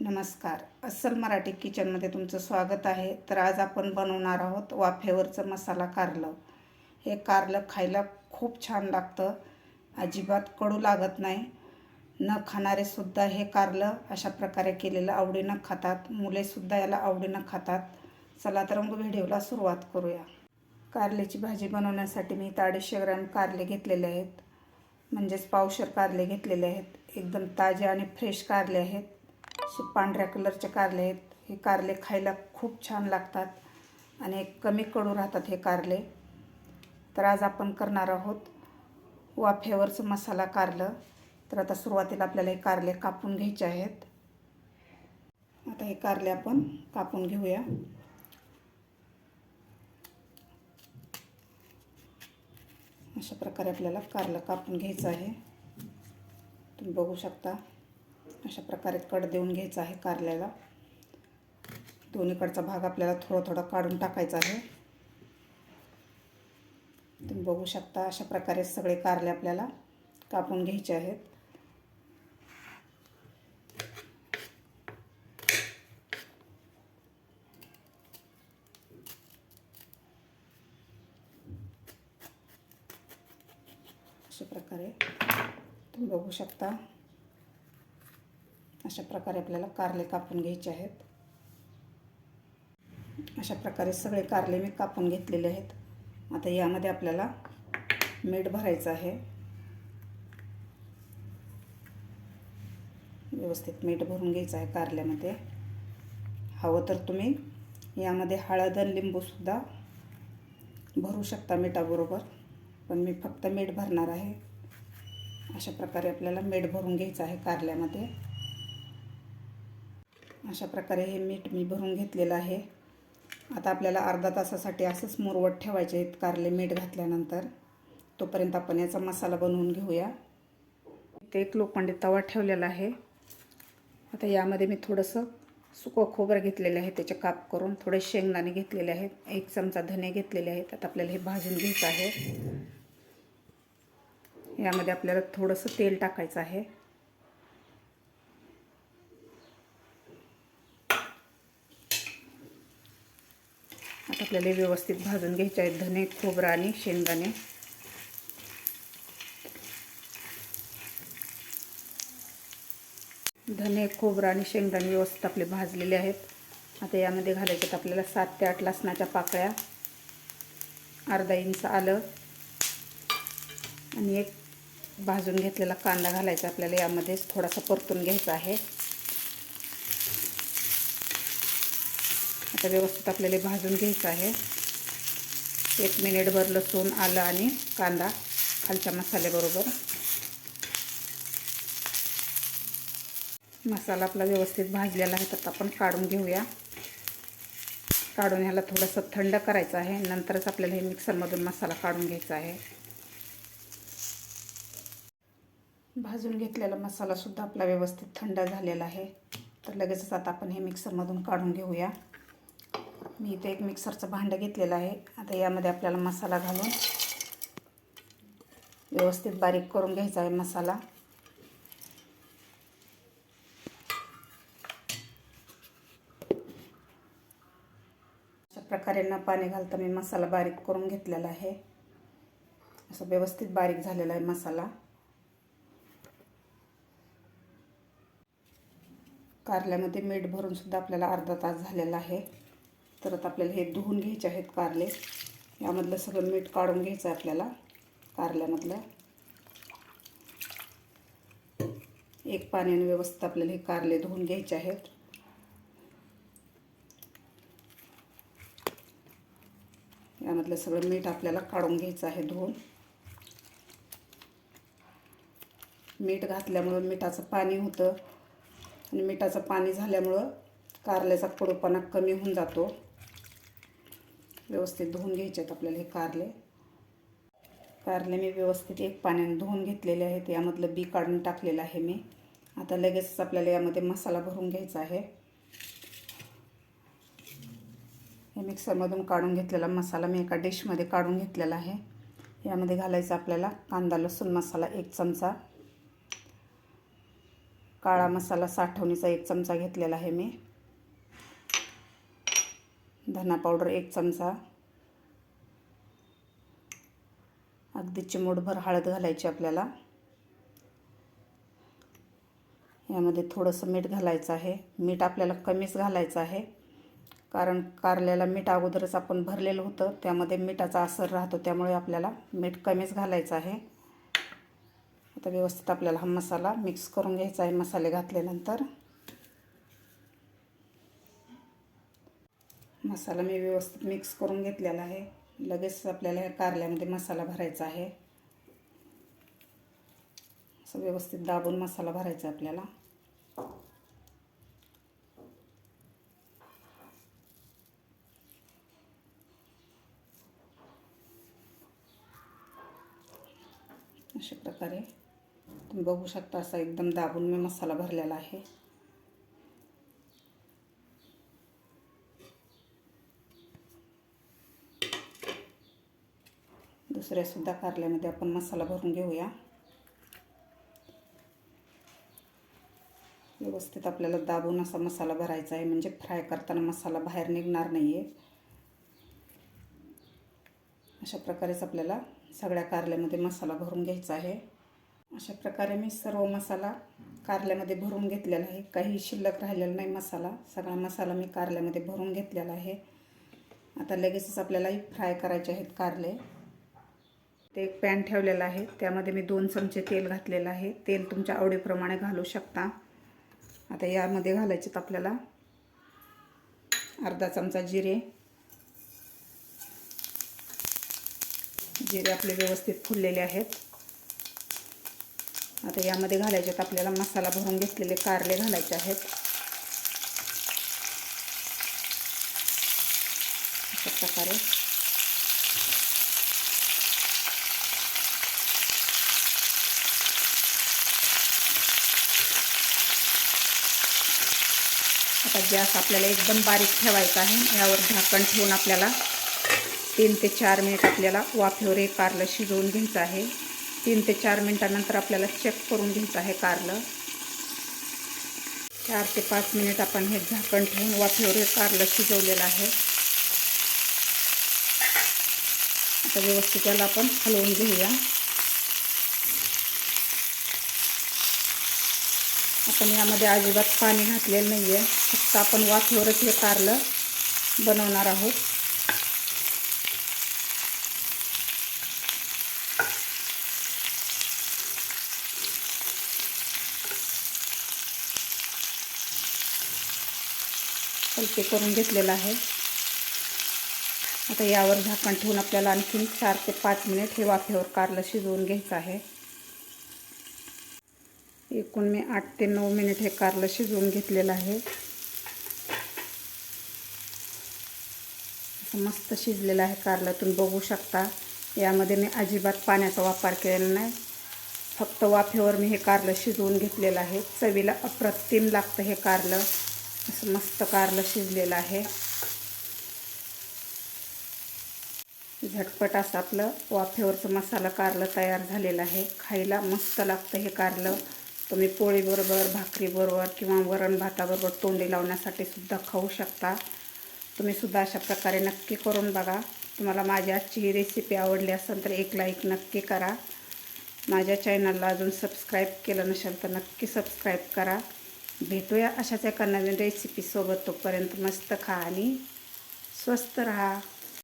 नमस्कार. अस्सल मराठी किचनमध्ये तुमचं स्वागत आहे. तर आज आपण बनवणार आहोत वाफेवरचं मसाला कारलं. हे कारलं खायला खूप छान लागतं. अजिबात कडू लागत नाही. न खाणारेसुद्धा हे कारलं अशा प्रकारे केलेलं आवडीनं खातात. मुलेसुद्धा याला आवडीनं खातात. चला तर मग व्हिडिओला सुरुवात करूया. कारल्याची भाजी बनवण्यासाठी मी इथं अडीचशे ग्रॅम कारले घेतलेले आहेत. म्हणजेच पावशर कारले घेतलेले आहेत. एकदम ताजे आणि फ्रेश कारले आहेत. असे पांढऱ्या कलरचे कारले आहेत. हे कारले खायला खूप छान लागतात आणि कमी कडू राहतात हे कारले. तर आज आपण करणार आहोत वाफेवरचं मसाला कारलं. तर आता सुरुवातीला आपल्याला हे कारले कापून घ्यायचे आहेत. आता हे कारले आपण कापून घेऊया. अशा प्रकारे आपल्याला कारलं कापून घ्यायचं आहे. तुम्ही बघू शकता. अशा प्रकारे कड देऊन घ्यायचा आहे कारल्याला. दोन्हीकडचा भाग आपल्याला थोडा थोडा काढून टाकायचा आहे. तुम्ही बघू शकता अशा प्रकारे सगळे कारले आपल्याला कापून घ्यायचे आहेत. अशा प्रकारे तुम्ही बघू शकता. अशा प्रकारे आपल्याला कारले कापून घ्यायचे आहेत. अशा प्रकारे सगळे कारले मी कापून घेतलेले आहेत. आता यामध्ये आपल्याला मीठ भरायचं आहे. व्यवस्थित मीठ भरून घ्यायचं आहे कारल्यामध्ये. हवं तर तुम्ही यामध्ये हळद आणि लिंबूसुद्धा भरू शकता मिठाबरोबर. पण मी फक्त मीठ भरणार आहे. अशा प्रकारे आपल्याला मीठ भरून घ्यायचं आहे कारल्यामध्ये. अशा प्रकारे हे मीठ मी भरून घेतलेलं आहे. आता आपल्याला अर्धा तासासाठी असंच मुरवत ठेवायचे आहेत कारले मीठ घातल्यानंतर. तोपर्यंत आपण याचा मसाला बनवून घेऊया. इथे एक लोखंडी तवा ठेवलेला आहे. आता यामध्ये मी थोडंसं सुकं खोबरं घेतलेलं आहे त्याचे काप करून थोडे शेंगदाणे घेतलेले आहेत. एक चमचा धने घेतलेले आहेत. आता आपल्याला हे भाजून घ्यायचं आहे. यामध्ये आपल्याला थोडंसं तेल टाकायचं आहे. आता आपल्याला व्यवस्थित भाजून घ्यायचे आहेत. धने खोबरं आणि शेंगदाणे. धने खोबरा आणि शेंगदाणे व्यवस्थित आपले भाजलेले आहेत. आता यामध्ये घालायचे आहेत आपल्याला सात ते आठ लसणाच्या पाकळ्या. अर्धा इंच आलं. आणि एक भाजून घेतलेला कांदा घालायचा आपल्याला यामध्येच. थोडासा परतून घ्यायचा आहे. आता व्यवस्थित आपल्याला भाजून घ्यायचं आहे. एक मिनिटभर लसूण आलं आणि कांदा खालच्या मसाल्याबरोबर. मसाला आपला व्यवस्थित भाजलेला आहे तर आपण काढून घेऊया. काढून ह्याला थोडंसं थंड करायचं आहे. नंतरच आपल्याला हे मिक्सरमधून मसाला काढून घ्यायचा आहे. भाजून घेतलेला मसालासुद्धा आपला व्यवस्थित थंड झालेला आहे. तर लगेचच आता आपण हे मिक्सरमधून काढून घेऊया. मी इथे एक मिक्सरचं भांडं घेतलेलं आहे. आता यामध्ये आपल्याला मसाला घालून व्यवस्थित बारीक करून घ्यायचा आहे मसाला. अशा प्रकारे न पाणी घालता मी मसाला बारीक करून घेतलेला आहे. असं व्यवस्थित बारीक झालेला आहे मसाला. कारल्यामध्ये मीठ भरून सुद्धा आपल्याला अर्धा तास झालेला आहे. तर आता आपल्याला हे धुवून घ्यायचे आहेत कारले. यामधलं सगळं मीठ काढून घ्यायचं आहे आपल्याला कारल्यामधलं. एक पाण्याने व्यवस्थित आपल्याला हे कारले धुवून घ्यायचे आहेत. यामधलं सगळं मीठ आपल्याला काढून घ्यायचं आहे धुवून. मीठ घातल्यामुळं मिठाचं पाणी होतं. आणि मिठाचं पाणी झाल्यामुळं कारल्याचा कडूपणा कमी होऊन जातो. व्यवस्थित धुवून घ्यायचे आहेत आपल्याला हे कारले. कारले मी व्यवस्थित एक पाण्याने धुवून घेतलेले आहेत. यामधलं बी काढून टाकलेलं आहे मी. आता लगेचच आपल्याला यामध्ये मसाला भरून घ्यायचा आहे. हे मिक्सरमधून काढून घेतलेला मसाला मी एका डिशमध्ये काढून घेतलेला आहे. यामध्ये घालायचा आपल्याला कांदा लसूण मसाला एक चमचा. काळा मसाला साठवणीचा एक चमचा घेतलेला आहे मी. धना पावडर एक चमचा. अगदी चिमूटभर हळद घालायची आपल्याला. यामध्ये थोडंसं मीठ घालायचं आहे. मीठ आपल्याला कमीच घालायचं आहे. कारण कारल्याला मीठ अगोदरच आपण भरलेलं होतं. त्यामध्ये मिठाचा असर राहतो त्यामुळे आपल्याला मीठ कमीच घालायचं आहे. आता व्यवस्थित आपल्याला हा मसाला मिक्स करून घ्यायचा आहे मसाले घातल्यानंतर. मसाला मी व्यवस्थित मिक्स करून घेतलेला आहे. लगेच आपल्याला ह्या कारल्यामध्ये मसाला भरायचा आहे. असं व्यवस्थित दाबून मसाला भरायचा आपल्याला. अशा प्रकारे. तुम्ही बघू शकता असा एकदम दाबून मी मसाला भरलेला आहे. दुसऱ्यासुद्धा कारल्यामध्ये आपण मसाला भरून घेऊया. व्यवस्थित आपल्याला दाबून असा मसाला भरायचा आहे म्हणजे फ्राय करताना मसाला बाहेर निघणार नाही आहे अशा प्रकारेच आपल्याला सगळ्या कारल्यामध्ये मसाला भरून घ्यायचा आहे. अशा प्रकारे मी सर्व मसाला कारल्यामध्ये भरून घेतलेला आहे. काही शिल्लक राहिलेला नाही मसाला. सगळा मसाला मी कारल्यामध्ये भरून घेतलेला आहे. आता लगेचच आपल्यालाही फ्राय करायचे आहेत कारले. ते एक पॅन ठेवलेलं आहे. त्यामध्ये मी दोन चमचे तेल घातलेलं आहे. तेल तुमच्या आवडीप्रमाणे घालू शकता. आता यामध्ये घालायचेत आपल्याला अर्धा चमचा जिरे. जिरे आपले व्यवस्थित फुललेले आहेत. आता यामध्ये घालायचे आपल्याला मसाला भरून घेतलेले कारले घालायचे आहेत. अशा प्रकारे. आता गॅस आपल्याला एकदम बारीक ठेवायचा आहे. यावर झाकण ठेवून आपल्याला तीन ते चार मिनिट आपल्याला वाफेवर हे कारलं शिजवून घ्यायचं आहे. तीन ते चार मिनटानंतर आपल्याला चेक करून घ्यायचं आहे कारलं. चार ते पाच मिनिट आपण हे झाकण ठेवून वाफेवर हे कारलं शिजवलेलं आहे. आता व्यवस्थित त्याला आपण हलवून घेऊया. आपण यामध्ये अजिबात पाणी घातलेलं नाही आहे फक्त आपण वाफेवरच हे कारलं बनवणार आहोत. हलके करून घेतलेलं आहे. आता यावर झाकण ठेवून आपल्याला आणखीन चार ते पाच मिनिट हे वाफेवर कारलं शिजवून घ्यायचं आहे. एकूण मी आठ ते नऊ मिनिट हे कारलं शिजवून घेतलेलं आहे. असं मस्त शिजलेलं आहे कारलं. तुम्ही बघू शकता. यामध्ये मी अजिबात पाण्याचा वापर केलेला नाही. फक्त वाफेवर मी हे कारलं शिजवून घेतलेलं आहे. चवीला अप्रतिम लागतं हे कारलं. असं मस्त कारलं शिजलेलं आहे. झटपट असं आपलं वाफेवरचं मसाला कारलं तयार झालेलं आहे. खायला मस्त लागतं हे कारलं. तुम्ही पोळीबरोबर भाकरीबरोबर किंवा वरण भाताबरोबर तोंडी लावण्यासाठी सुद्धा खाऊ शकता. तुम्ही सुद्धा अशा प्रकारे नक्की करून बघा. तुम्हाला माझी आजची ही रेसिपी आवडली असेल तर एक लाईक नक्की करा. माझ्या चॅनलला अजून सबस्क्राईब केलं नसेल तर नक्की सबस्क्राईब करा. भेटूया अशाच एका नवीन रेसिपीसोबत तोपर्यंत मस्त खा आणि स्वस्त रहा.